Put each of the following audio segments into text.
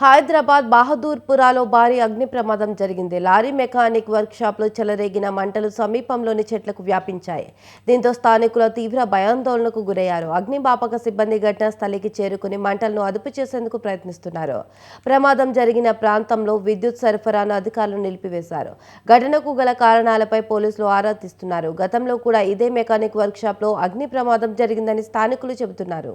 హైదరాబాద్ బహదూర్పురాలో భారీ అగ్ని ప్రమాదం జరిగింది. లారీ మెకానిక్ వర్క్షాప్లో చెలరేగిన మంటలు సమీపంలోని చెట్లకు వ్యాపించాయి. దీంతో స్థానికులు తీవ్ర భయాందోళనకు గురయ్యారు. అగ్నిమాపక సిబ్బంది ఘటనా స్థలికి చేరుకుని మంటలను అదుపు చేసేందుకు ప్రయత్నిస్తున్నారు. ప్రమాదం జరిగిన ప్రాంతంలో విద్యుత్ సరఫరాను అధికారులు నిలిపివేశారు. ఘటనకు గల కారణాలపై పోలీసులు ఆరా తీస్తున్నారు. గతంలో కూడా ఇదే మెకానిక్ వర్క్షాప్లో అగ్ని ప్రమాదం జరిగిందని స్థానికులు చెబుతున్నారు.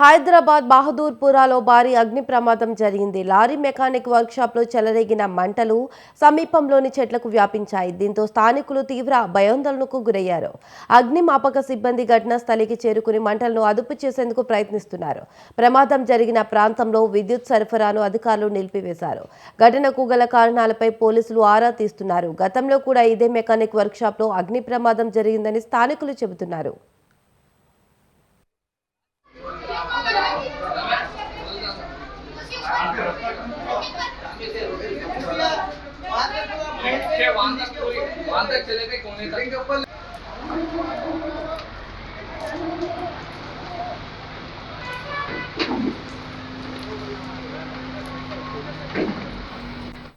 హైదరాబాద్ బహదూర్పురాలో భారీ అగ్ని ప్రమాదం జరిగింది. లారీ మెకానిక్ వర్క్షాప్లో చెలరేగిన మంటలు సమీపంలోని చెట్లకు వ్యాపించాయి. దీంతో స్థానికులు తీవ్ర భయాందోళనకు గురయ్యారు. అగ్నిమాపక సిబ్బంది ఘటనా స్థలికి చేరుకుని మంటలను అదుపు చేసేందుకు ప్రయత్నిస్తున్నారు. ప్రమాదం జరిగిన ప్రాంతంలో విద్యుత్ సరఫరాను అధికారులు నిలిపివేశారు. ఘటనకు గల కారణాలపై పోలీసులు ఆరా తీస్తున్నారు. గతంలో కూడా ఇదే మెకానిక్ వర్క్షాప్లో అగ్ని ప్రమాదం జరిగిందని స్థానికులు చెబుతున్నారు. वहाँ तक वहाँ तक चले गए कोने तक